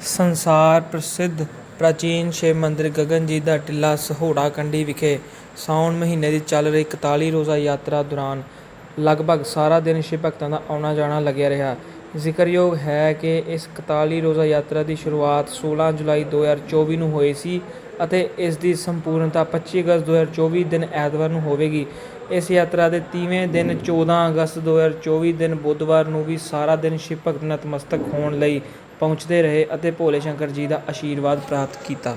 ਸੰਸਾਰ ਪ੍ਰਸਿੱਧ ਪ੍ਰਾਚੀਨ ਸ਼ਿਵ ਮੰਦਿਰ ਗਗਨਜੀਤ ਦਾ ਟਿੱਲਾ ਸਹੋੜਾ ਕੰਢੀ ਵਿਖੇ ਸਾਉਣ ਮਹੀਨੇ ਦੀ ਚੱਲ ਰਹੀ 41 ਰੋਜ਼ਾ ਯਾਤਰਾ ਦੌਰਾਨ ਲਗਭਗ ਸਾਰਾ ਦਿਨ ਸ਼ਿਵ ਭਗਤਾਂ ਦਾ ਆਉਣਾ ਜਾਣਾ ਲੱਗਿਆ ਰਿਹਾ। ਜ਼ਿਕਰਯੋਗ ਹੈ ਕਿ ਇਸ 41 ਰੋਜ਼ਾ ਯਾਤਰਾ ਦੀ ਸ਼ੁਰੂਆਤ 16 ਜੁਲਾਈ 2024 ਨੂੰ ਹੋਈ ਸੀ ਅਤੇ ਇਸ ਦੀ ਸੰਪੂਰਨਤਾ 25 ਅਗਸਤ 2024 ਦਿਨ ਐਤਵਾਰ ਨੂੰ ਹੋਵੇਗੀ। ਇਸ ਯਾਤਰਾ ਦੇ ਤੀਵੇਂ ਦਿਨ 14 ਅਗਸਤ 2024 ਦਿਨ ਬੁੱਧਵਾਰ ਨੂੰ ਵੀ ਸਾਰਾ ਦਿਨ ਸ਼ਿਵ ਭਗਤ ਨਤਮਸਤਕ ਹੋਣ ਲਈ ਪਹੁੰਚਦੇ ਰਹੇ ਅਤੇ ਭੋਲੇ ਸ਼ੰਕਰ ਜੀ ਦਾ ਆਸ਼ੀਰਵਾਦ ਪ੍ਰਾਪਤ ਕੀਤਾ।